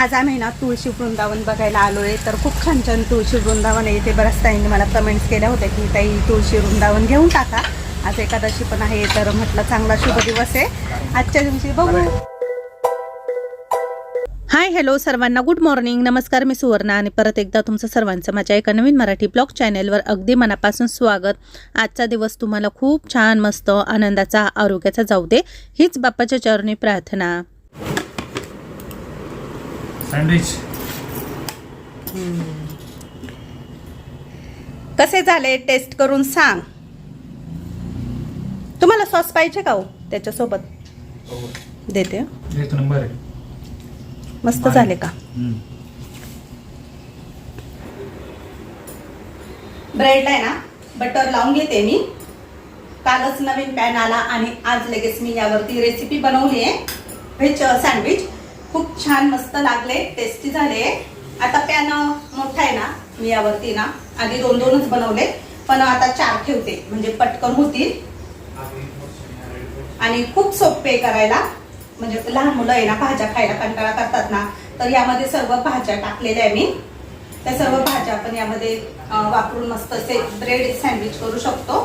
आज आम्ही ना तुळशी वृंदावन बघायला आलो आहे तर खूप छान छान तुळशी वृंदावन आहे. इथे बऱ्याच ताईंनी मला कमेंट्स केल्या होत्या की ताई तुळशी वृंदावन घेऊन टाका. आज एकादशी पण आहे तर म्हटलं चांगला शुभ दिवस आहे. आजच्या दिवशी बघू. हाय हॅलो सर्वांना गुड मॉर्निंग नमस्कार मी सुवर्णा आणि परत एकदा तुमचं सर्वांचं माझ्या एका नवीन मराठी ब्लॉग चॅनेलवर अगदी मनापासून स्वागत. आजचा दिवस तुम्हाला खूप छान मस्त आनंदाचा आरोग्याचा जाऊ दे. हीच बाप्पाच्या चरणी प्रार्थना. सँडविच कसे झाले टेस्ट करून सांग. तुम्हाला सॉस पाहिजे का हो? त्याच्यासोबत. देते. एक नंबर आहे. मस्त झाले का? ब्रेड आहे ना? बटर लावून घेते मी. कालच नवीन पॅन आला आणि आज लगेच मी यावरती रेसिपी बनवली आहे. व्हेज सँडविच खूप छान मस्त लागले. टेस्टी झाले. आता पॅन मोठा आहे ना मी यावरती ना आधी दोन दोनच बनवले. पण आता चार ठेवते म्हणजे पटकन होतील. आणि खूप सोपे करायला. म्हणजे लहान मुलं आहे ना भाज्या खायला कंटाळा करतात ना तर यामध्ये सर्व भाज्या टाकलेल्या आहे मी. त्या सर्व भाज्या आपण यामध्ये वापरून मस्त असे ब्रेड सँडविच करू शकतो.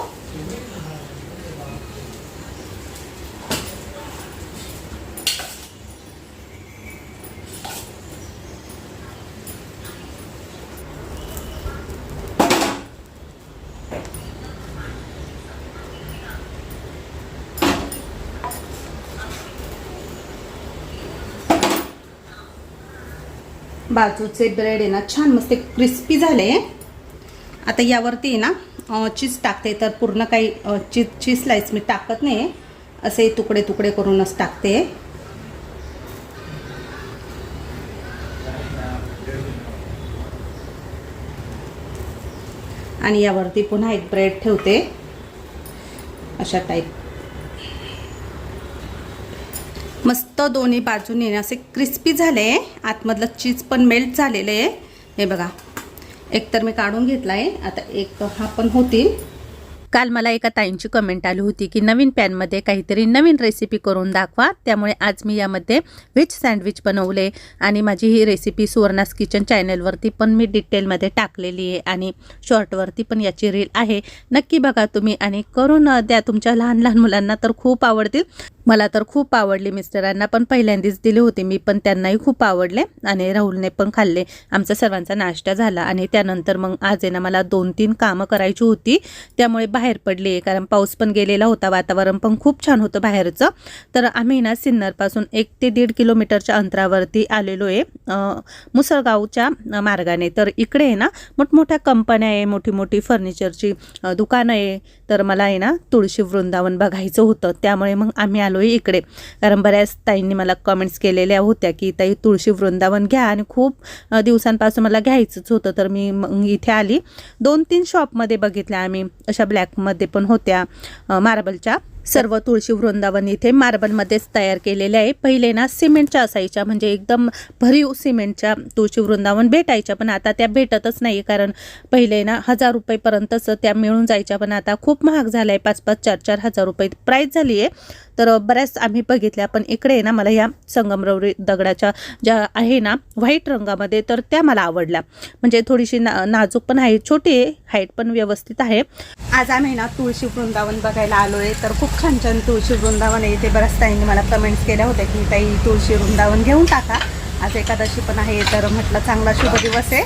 बाजूचे ब्रेड आहे ना छान मस्त क्रिस्पी झाले. आता यावरती आहे ना चीज टाकते. तर पूर्ण काही चीज चीज स्लाईस मी टाकत नाही. असे तुकडे तुकडे करूनच टाकते. आणि यावरती पुन्हा एक ब्रेड ठेवते. अशा टाईप मस्त दोन्ही बाजूने असे क्रिस्पी झाले. आतमधलं चीज पण मेल्ट झालेलं आहे. हे बघा. एक तर मी काढून घेतला आहे आता एक हा पण होतील. काल मला एका ताईंची कमेंट आली होती की नवीन पॅनमध्ये काहीतरी नवीन रेसिपी करून दाखवा. त्यामुळे आज मी यामध्ये व्हेज सँडविच बनवले आणि माझी ही रेसिपी सुवर्णास किचन चॅनलवरती पण मी डिटेलमध्ये टाकलेली आहे आणि शॉर्टवरती पण याची रील आहे. नक्की बघा तुम्ही आणि करून द्या. तुमच्या लहान लहान मुलांना तर खूप आवडतील. मला तर खूप आवडली मिस्टरांना पण पहिल्यांदाच दिले होते मी पण त्यांनाही खूप आवडले आणि राहुलने पण खाल्ले. आमचा सर्वांचा नाश्ता झाला आणि त्यानंतर मग आज आहे ना मला दोन तीन कामं करायची होती. त्यामुळे बाहेर पडले कारण पाऊस पण गेलेला होता वातावरण पण खूप छान होतं बाहेरचं. तर आम्ही ना सिन्नरपासून एक ते दीड किलोमीटरच्या अंतरावरती आलेलो आहे मुसळगावच्या मार्गाने. तर इकडे आहे ना मोठमोठ्या कंपन्या आहे मोठी मोठी फर्निचरची दुकानं आहे. तर मला आहे ना तुळशी वृंदावन बघायचं होतं. त्यामुळे मग आम्ही आलो आलोही इकडे. कारण बऱ्याच ताईंनी मला कमेंट्स केलेल्या होत्या की ताई तुळशी वृंदावन घ्या आणि खूप दिवसांपासून मला घ्यायचंच होतं. तर मी मग इथे आली. दोन तीन शॉपमध्ये बघितल्या आम्ही. अशा ब्लॅकमध्ये पण होत्या मार्बलच्या सर्व तुळशी वृंदावन इथे मार्बलमध्येच तयार केलेले आहे. पहिले ना सिमेंटच्या असायच्या म्हणजे एकदम भरीव सिमेंटच्या तुळशी वृंदावन भेटायच्या पण आता त्या भेटतच नाही कारण पहिले ना हजार रुपयेपर्यंतच त्या मिळून जायच्या पण आता खूप महाग झालं आहे पाच पाच चार चार हजार रुपये प्राईस झाली आहे तर बऱ्याच आम्ही बघितल्या पण इकडे आहे ना मला ह्या संगमरवरी दगडाच्या ज्या आहे ना व्हाईट रंगामध्ये तर त्या मला आवडल्या. म्हणजे थोडीशी ना नाजूक पण आहे छोटी आहे हाईट पण व्यवस्थित आहे. आज आम्ही ना तुळशी वृंदावन बघायला आलो आहे तर खूप छान छान तुळशी वृंदावन आहे. इथे बऱ्याच ताईंनी मला कमेंट्स केल्या होत्या की ताई तुळशी वृंदावन घेऊन टाका. आज एकादशी पण आहे तर म्हटलं चांगला शुभ दिवस आहे.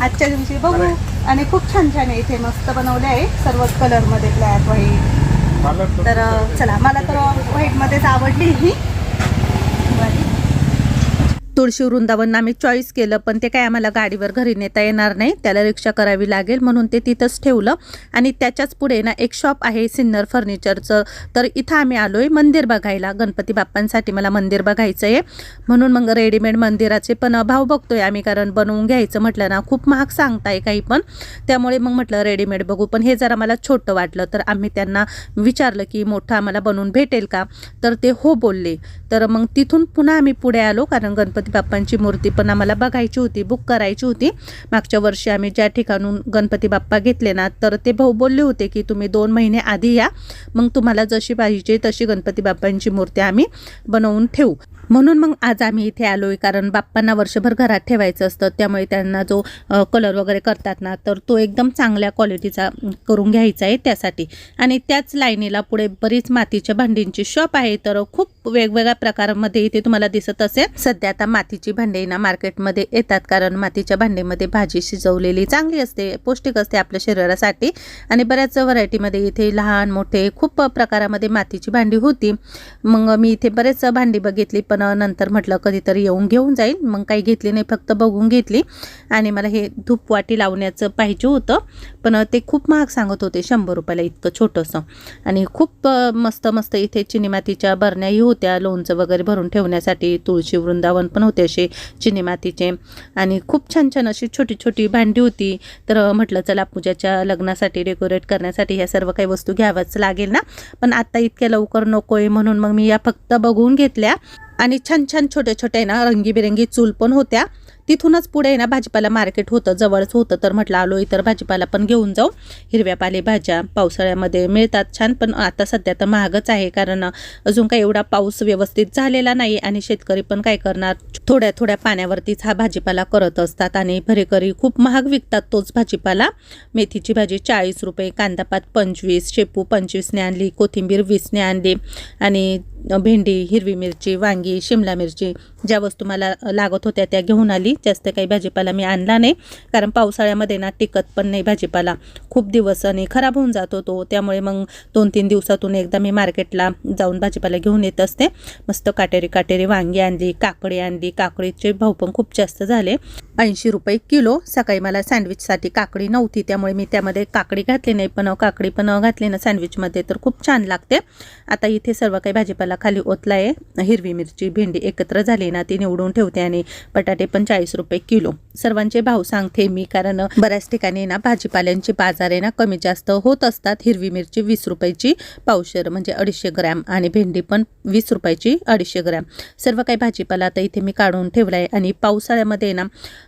आजच्या दिवशी बघू. आणि खूप छान छान आहे. इथे मस्त बनवले आहे. सर्व कलरमध्ये ब्लॅक व्हाईट तर चला मला तर व्हाईटमध्येच आवडली ही. तुळशी वृंदावन आम्ही चॉईस केलं पण ते काय आम्हाला गाडीवर घरी नेता येणार नाही. त्याला रिक्षा करावी लागेल म्हणून ते तिथंच ठेवलं. आणि त्याच्याच पुढे ना एक शॉप आहे सिन्नर फर्निचरचं. तर इथं आम्ही आलो आहे मंदिर बघायला. गणपती बाप्पांसाठी मला मंदिर बघायचं आहे म्हणून मग रेडीमेड मंदिराचे पण भाव बघतोय आम्ही कारण बनवून घ्यायचं म्हटलं ना खूप महाग सांगताय काही पण. त्यामुळे मग म्हटलं रेडीमेड बघू. पण हे जरा मला छोटं वाटलं तर आम्ही त्यांना विचारलं की मोठं आम्हाला बनवून भेटेल का? तर ते हो बोलले. तर मग तिथून पुन्हा आम्ही पुढे आलो कारण गणपती बाप्पांची मूर्ती पण आम्हाला बघायची होती बुक करायची होती. मागच्या वर्षी आम्ही ज्या ठिकाणून गणपती बाप्पा घेतले ना तर ते भाऊ बोलले होते की तुम्ही दोन महिने आधी या मग तुम्हाला जशी पाहिजे तशी गणपती बाप्पांची मूर्ती आम्ही बनवून ठेवू. म्हणून मग आज आम्ही इथे आलोय कारण बाप्पांना वर्षभर घरात ठेवायचं असतं. त्यामुळे त्यांना जो कलर वगैरे करतात ना तर तो एकदम चांगल्या क्वालिटीचा करून घ्यायचा आहे त्यासाठी. आणि त्याच लाईनीला पुढे बरीच मातीच्या भांडींची शॉप आहे तर खूप वेगवेगळ्या प्रकारामध्ये इथे तुम्हाला दिसत असेल. सध्या आता मातीची भांडी ना मार्केटमध्ये येतात कारण मातीच्या भांडीमध्ये भाजी शिजवलेली चांगली असते पौष्टिक असते आपल्या शरीरासाठी. आणि बऱ्याच व्हरायटीमध्ये इथे लहान मोठे खूप प्रकारामध्ये मातीची भांडी होती. मग मी इथे बरेच भांडी बघितली पण नंतर म्हटलं कधीतरी येऊन घेऊन जाईल. मग काही घेतली नाही फक्त बघून घेतली. आणि मला हे धूपवाटी लावण्याचं पाहिजे होतं. पण ते खूप महाग सांगत होते शंभर रुपयाला इतकं छोटंसं. आणि खूप मस्त मस्त इथे चिनी मातीच्या बरण्याही होत्या. लोणचं वगैरे भरून ठेवण्यासाठी तुळशी वृंदावन पण होते असे चिनी मातीचे आणि खूप छान छान अशी छोटी छोटी भांडी होती. तर म्हटलं चला पूजाच्या लग्नासाठी डेकोरेट करण्यासाठी ह्या सर्व काही वस्तू घ्याव्याच लागेल ना. पण आत्ता इतक्या लवकर नको आहे म्हणून मग मी या फक्त बघून घेतल्या. आणि छान छान छोट्या छोट्या ना रंगीबेरंगी चूल पण होत्या. तिथूनच पुढे आहे ना भाजीपाला मार्केट होतं जवळच होतं. तर म्हटलं आलो इतर भाजीपाला पण घेऊन जाऊ. हिरव्या पालेभाज्या पावसाळ्यामध्ये मिळतात छान पण आता सध्या तर महागच आहे. कारण अजून काही एवढा पाऊस व्यवस्थित झालेला नाही आणि शेतकरी पण काय करणार? थोड्या थोड्या पाण्यावरतीच हा भाजीपाला करत असतात आणि भरेकरी खूप महाग विकतात तोच भाजीपाला. मेथीची भाजी चाळीस रुपये कांदापात पंचवीस शेपू पंचवीसने आणली कोथिंबीर वीसने आणली आणि भेंडी हिरवी मिरची वांगी शिमला मिरची ज्या वस्तू मला लागत होत्या त्या घेऊन आली. जास्त काही भाजीपाला मी आणला नाही. कारण पावसाळ्यामध्ये ना टिकत पण नाही भाजीपाला. खूप दिवस आणि खराब होऊन जातो तो त्यामुळे मग दोन तीन दिवसातून एकदा मी मार्केटला जाऊन भाजीपाला घेऊन येत असते. मस्त काटेरी काटेरी वांगी आणली काकडी आणली. काकडीचे भाव पण खूप जास्त झाले. ऐंशी रुपये किलो. सकाळी मला सँडविचसाठी काकडी नव्हती त्यामुळे मी त्यामध्ये काकडी घातली नाही. पण काकडी पण घातली ना सँडविचमध्ये तर खूप छान लागते. आता इथे सर्व काही भाजीपाला खाली ओतला आहे हिरवी मिरची भेंडी एकत्र झाली ना ती निवडून ठेवते आणि बटाटे पण चाळीस रुपये किलो. सर्वांचे भाव सांगते मी कारण बऱ्याच ठिकाणी ना भाजीपाल्यांचे बाजार आहे ना कमी जास्त होत असतात. हिरवी मिरची वीस रुपयाची पावशेर म्हणजे अडीचशे ग्रॅम आणि भेंडी पण वीस रुपयाची अडीचशे ग्रॅम. सर्व काही भाजीपाला आता इथे मी काढून ठेवला आहे आणि पावसाळ्यामध्ये ना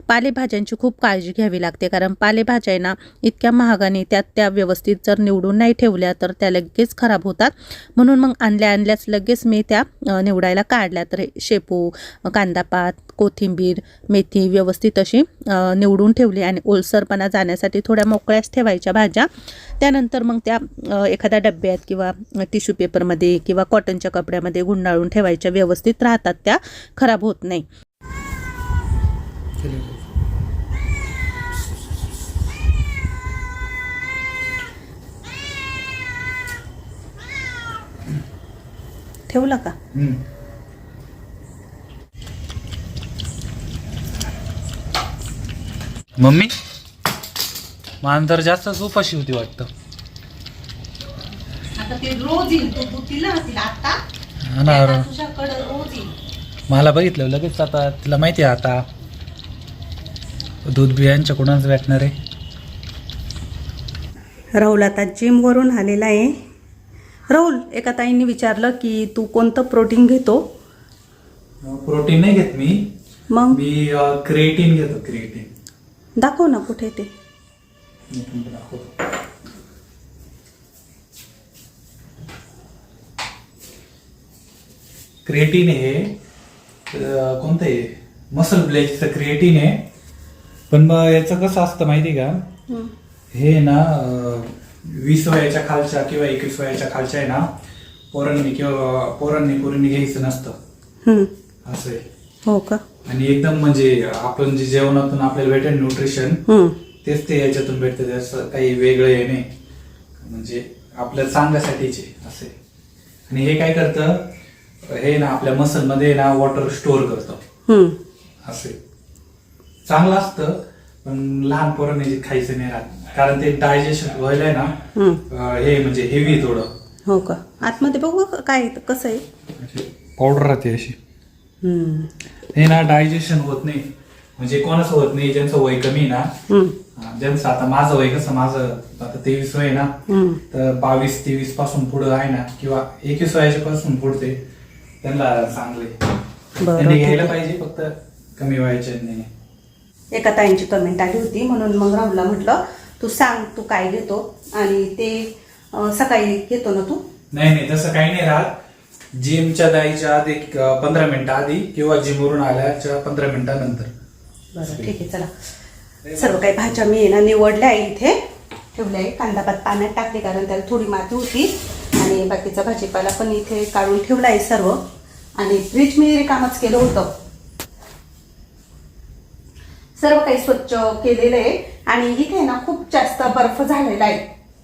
पालेभाज्यांची खूप काळजी घ्यावी लागते. कारण पालेभाज्या आहे ना इतक्या महागाने त्यात त्या व्यवस्थित जर निवडून नाही ठेवल्या तर त्या लगेच खराब होतात. म्हणून मग आणल्या आणल्याच लगेच मी त्या निवडायला काढल्या. तर हे शेपू कांदापात कोथिंबीर मेथी व्यवस्थित अशी निवडून ठेवली. आणि ओलसरपणा जाण्यासाठी थोड्या मोकळ्याच ठेवायच्या भाज्या. त्यानंतर मग त्या एखाद्या डब्यात किंवा टिश्यू पेपरमध्ये किंवा कॉटनच्या कपड्यामध्ये गुंडाळून ठेवायच्या. व्यवस्थित राहतात त्या खराब होत नाही. ठेवलं का? मम्मी मान तर जास्तच उपाशी होती वाटतं. आता ते रोज येईल तू तू तिला तिला आता. हा ना आता तुझ्याकडं रोज येईल. मला बघितलं लगेच आता तिला माहिती आहे आता. दूध बियांच्याकडूनच भेटणार आहे? राहुल आता जिमवरून आलेला आहे. राहुल एका ताईंनी विचारलं की तू कोणतं प्रोटीन घेतो? प्रोटीन नाही घेत मी. मग? मी क्रिएटिन घेतो क्रिएटिन दाखव ना कुठे ते. क्रिएटिन हे कोणतं आहे मसल ब्लेजचं क्रिएटिन आहे पण मग याचं कसं असतं माहिती का? हे. ना वीस वयाच्या खालच्या किंवा एकवीस वयाच्या खालच्या आहे ना पोरांनी किंवा पोरांनी पोरींनी घ्यायचं नसतं. असं आहे. हो का? आणि एकदम म्हणजे आपण जे जेवणातून आपल्याला भेटेल न्यूट्रिशन. तेच ते याच्यातून भेटतं. काही वेगळं आहे नाही. म्हणजे आपल्या चांगल्यासाठीचे असे आणि हे काय करतं? हे ना आपल्या मसलमध्ये ना वॉटर स्टोअर करतं. असे चांगलं असतं पण लहान पोरांनी जे खायचं नाही राहत. कारण ते डायजेशन व्हायला ना. अं, हे म्हणजे हेवी थोडं. हो का? आतमध्ये बघू का काय आहे, कसं आहे? पावडर राहते अशी. हे ना डायजेशन होत नाही. म्हणजे कोणाचं होत नाही ज्यांचं वय कमी ना ज्यांचं आता माझं वय कसं माझं आता तेवीस वय ना. तर बावीस तेवीसपासून पुढं आहे ना किंवा एकवीस वयाच्या पासून पुढते त्यांना चांगले. बरं, त्यांनी ठीक घ्यायला. पाहिजे फक्त कमी वयाच्या नाही एका ताईंची कमेंट आली होती. म्हणून मग राहुलला म्हटलं तू सांग तू काय घेतो? आणि ते सकाळी घेतो ना तू? नाही नाही तसं काही नाही राहत. जिमच्या जायच्या आधी पंधरा मिनिटं आधी किंवा जिमवरून आल्याच्या पंधरा मिनिटानंतर. बरं ठीक आहे चला. सर्व काही भाज्या मी ना निवडल्या आहे इथे. ठेवल्या आहे. कांदा पात पाण्यात टाकले कारण त्याला थोडी माती होती. आणि बाकीचा भाजीपाला पण इथे काढून ठेवला आहे सर्व. आणि फ्रीज मी रिकामच केलं होतं. सर्व काही स्वच्छ केलेलं आहे. आणि इथे ना खूप जास्त बर्फ झालेला आहे.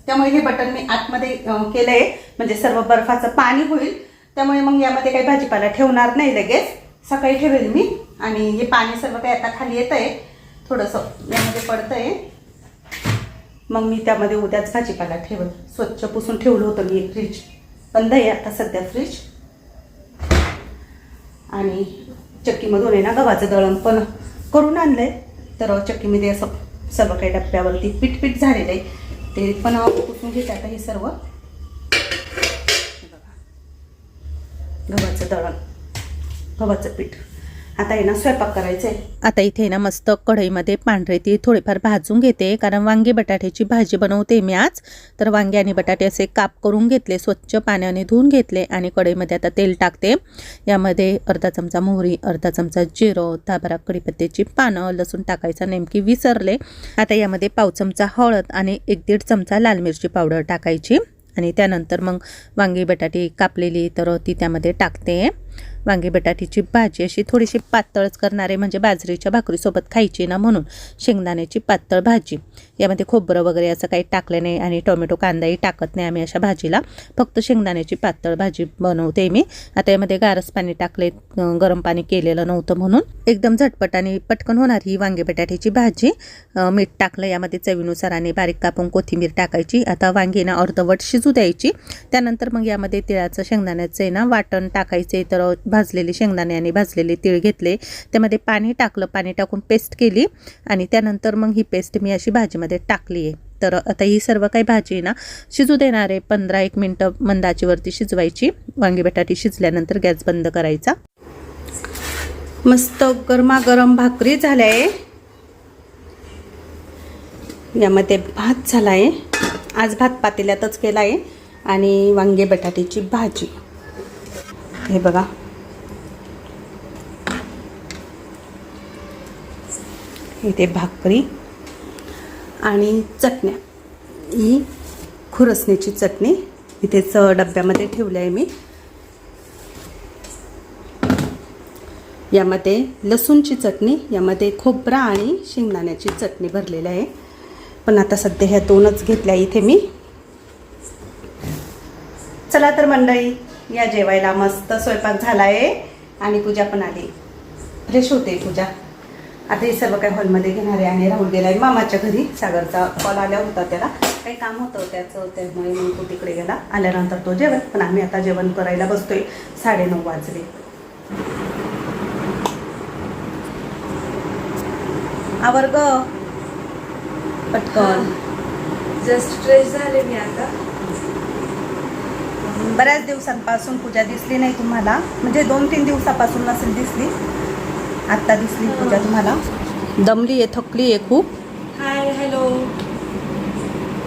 त्यामुळे हे बटन मी आतमध्ये केलं केलंय. म्हणजे सर्व बर्फाचं पाणी होईल. त्यामुळे मग यामध्ये काही भाजीपाला ठेवणार नाही लगेच. सकाळी ठेवेल मी. आणि हे पाणी सर्व काही आता खाली येत आहे. थोडंसं यामध्ये पडतंय. मग मी त्यामध्ये उद्याच भाजीपाला ठेवल. स्वच्छ पुसून ठेवलं होतं मी फ्रीज. बंद आहे आता सध्या फ्रीज. आणि चक्कीमधून आहे ना गव्हाचं दळण पण करून आणलं आहे तर चक्कीमध्ये असं सर्व काही डब्यावरती पीठ पीठ झालेलं आहे. ते पण पुसून घेत आता हे सर्व. बघा. गव्हाचं दळण. गव्हाचं पीठ. आता आहे ना स्वयंपाक करायचं आहे. आता इथे ना मस्त कढईमध्ये पांढरे ती थोडेफार भाजून घेते कारण वांगी बटाट्याची भाजी बनवते मी आज. तर वांगे आणि बटाटे असे काप करून घेतले स्वच्छ पाण्याने धुवून घेतले आणि कढईमध्ये आता तेल टाकते. यामध्ये अर्धा चमचा मोहरी अर्धा चमचा जिरं दहा कढीपत्त्याची पानं लसूण टाकायचं नेमकी विसरले. आता यामध्ये पाव चमचा हळद आणि एक दीड चमचा लाल मिरची पावडर टाकायची. आणि त्यानंतर मग वांगी बटाटे कापलेली तर ती त्यामध्ये टाकते. वांगे बटाटीची भाजी अशी थोडीशी पातळच करणारे म्हणजे बाजरीच्या भाकरीसोबत खायची ना म्हणून शेंगदाण्याची पातळ भाजी. यामध्ये खोबरं वगैरे असं काही टाकलं नाही आणि टोमॅटो कांदाही टाकत नाही आम्ही अशा भाजीला. फक्त शेंगदाण्याची पातळ भाजी बनवते मी. आता यामध्ये गारस पाणी टाकले गरम पाणी केलेलं नव्हतं म्हणून. एकदम झटपट आणि पटकन होणार ही वांगे बटाट्याची भाजी. मीठ टाकलं यामध्ये चवीनुसार आणि बारीक कापून कोथिंबीर टाकायची. आता वांगी ना अर्धवट शिजू द्यायची. त्यानंतर मग यामध्ये तिळाचं शेंगदाण्याचं आहे ना वाटण टाकायचे. तर भाजलेले शेंगदाणे आणि भाजलेले तीळ घेतले. त्यामध्ये पाणी टाकलं पाणी टाकून पेस्ट केली आणि त्यानंतर मग ही पेस्ट मी अशी भाजीमध्ये टाकली आहे. तर आता ही सर्व काही भाजी ना शिजू देणार आहे. पंधरा एक मिनटं मंदाचीवरती शिजवायची. वांगी बटाटी शिजल्यानंतर गॅस बंद करायचा. मस्त गरमागरम भाकरी झाल्या आहे. यामध्ये भात झाला आहे. आज भात पातेल्यातच केला आहे आणि वांगे बटाट्याची भाजी. हे बघा. इथे भाकरी आणि चटण्या ही खुरसणीची चटणी इथेच डब्यामध्ये ठेवली आहे मी. यामध्ये लसूणची चटणी यामध्ये खोबरा आणि शेंगदाण्याची चटणी भरलेली आहे. पण आता सध्या ह्या दोनच घेतल्या इथे मी. चला तर मंडळी या जेवायला मस्त स्वयंपाक झाला आहे आणि पूजा पण आली. फ्रेश होते पूजा. आता हे सर्व काही हॉलमध्ये घेणार आहे. आणि राहुल गेला आहे मामाच्या घरी. सागरचा कॉल आला होता त्याला. काही काम होतं त्याचं त्यामुळे मग तो तिकडे गेला. आल्यानंतर तो जेवण. पण आम्ही आता जेवण करायला बसतोय. साडेनऊ वाजले. आवर ग. पटकन. जस्ट फ्रेश झाले मी आता. बऱ्याच दिवसांपासून पूजा दिसली नाही तुम्हाला. म्हणजे दोन तीन दिवसापासून नसेल दिसली. आत्ता दिसली पूजा तुम्हाला. दमली आहे थकली आहे खूप. Hi hello.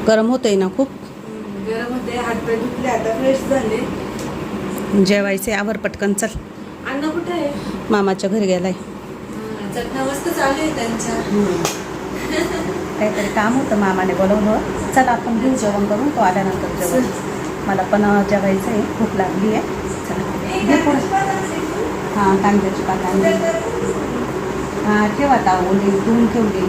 गरम होतंय ना खूप? गरम होते हातपाय धुतले आता फ्रेश झाले. जेवायचे आवर पटकन चल. अण्णा कुठे आहे? मामाच्या घरी गेलाय. चटण्या मस्त चालू आहे त्यांच्या काहीतरी काम होतं मामाने बोलवलं चल आपण घेऊ जेवण करून. तो आल्यानंतर जेवण. मला पण जेवायचं आहे भूक लागली आहे. चला. हां कांद्याची पात आणली. हां ठेव आता ओली धुवून ठेवली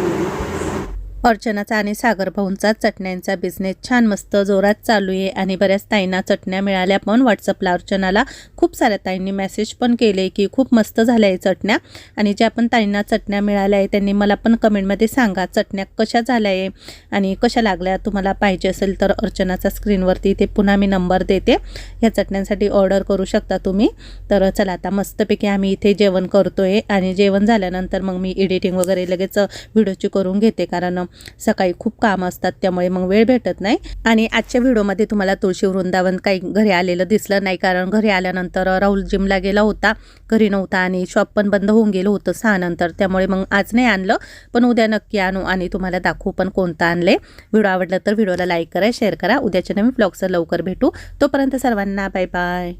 अर्चनाचा आणि सागर भाऊंचा चटण्यांचा बिझनेस छान मस्त जोरात चालू आहे आणि बऱ्याच ताईंना चटण्या मिळाल्या पण व्हॉट्सअपला अर्चनाला खूप साऱ्या ताईंनी मेसेज पण केले की खूप मस्त झाल्या आहे चटण्या. आणि ज्या पण ताईंना चटण्या मिळाल्या आहे त्यांनी मला पण कमेंटमध्ये सांगा चटण्या कशा झाल्या आहे आणि कशा लागल्या तुम्हाला पाहिजे असेल तर अर्चनाचा स्क्रीनवरती इथे पुन्हा मी नंबर देते. ह्या चटण्यांसाठी ऑर्डर करू शकता तुम्ही. तर चला आता मस्तपैकी आम्ही इथे जेवण करतोय आणि जेवण झाल्यानंतर मग मी एडिटिंग वगैरे लगेच व्हिडिओची करून घेते कारण सकाळी खूप कामं असतात त्यामुळे मग वेळ भेटत नाही. आणि आजच्या व्हिडिओमध्ये तुम्हाला तुळशी वृंदावन काही घरी आलेलं दिसलं नाही कारण घरी आल्यानंतर राहुल जिमला गेला होता. घरी नव्हता आणि शॉप पण बंद होऊन गेलं होतं सहा नंतर त्यामुळे मग आज नाही आणलं. पण उद्या नक्की आणू आणि तुम्हाला दाखवू पण कोणतं आणले. व्हिडिओ आवडला तर व्हिडिओला लाईक करा शेअर करा. उद्याच्या नवीन ब्लॉगचं लवकर भेटू. तोपर्यंत सर्वांना बाय बाय.